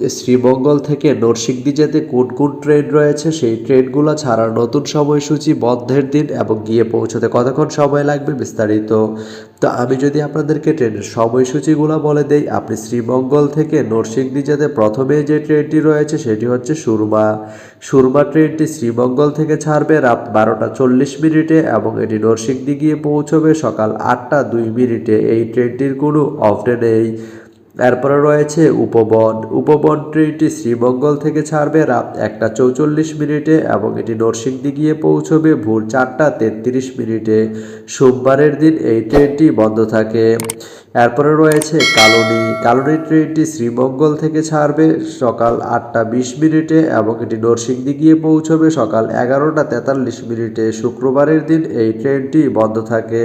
শ্রীমঙ্গল থেকে নরসিংদী যেতে কোন কোন ট্রেন রয়েছে, সেই ট্রেনগুলো ছাড়ার নতুন সময়সূচি বন্ধের দিন এবং গিয়ে পৌঁছতে কতক্ষণ সময় লাগবে বিস্তারিত। তো আমি যদি আপনাদেরকে ট্রেনের সময়সূচিগুলো বলে দেই, আপনি শ্রীমঙ্গল থেকে নরসিংদী যেতে প্রথমে যে ট্রেনটি রয়েছে, সেটি হচ্ছে সুরমা। সুরমা ট্রেনটি শ্রীমঙ্গল থেকে ছাড়বে রাত বারোটা চল্লিশ মিনিটে এবং এটি নরসিংদী গিয়ে পৌঁছবে সকাল আটটা দুই মিনিটে। এই ট্রেনটির কোনো অফডে নেই। এরপরে রয়েছে উপবন। উপবন ট্রেনটি শ্রীমঙ্গল থেকে ছাড়বে রাত একটা চৌচল্লিশ মিনিটে এবং এটি নরসিংদী গিয়ে পৌঁছবে ভোর চারটা তেত্রিশ মিনিটে। সোমবারের দিন এই ট্রেনটি বন্ধ থাকে। এরপরে রয়েছে কালনী। কালনী ট্রেনটি শ্রীমঙ্গল থেকে ছাড়বে সকাল আটটা বিশ মিনিটে এবং এটি নরসিংদী গিয়ে পৌঁছবে সকাল এগারোটা তেতাল্লিশ মিনিটে। শুক্রবারের দিন এই ট্রেনটি বন্ধ থাকে।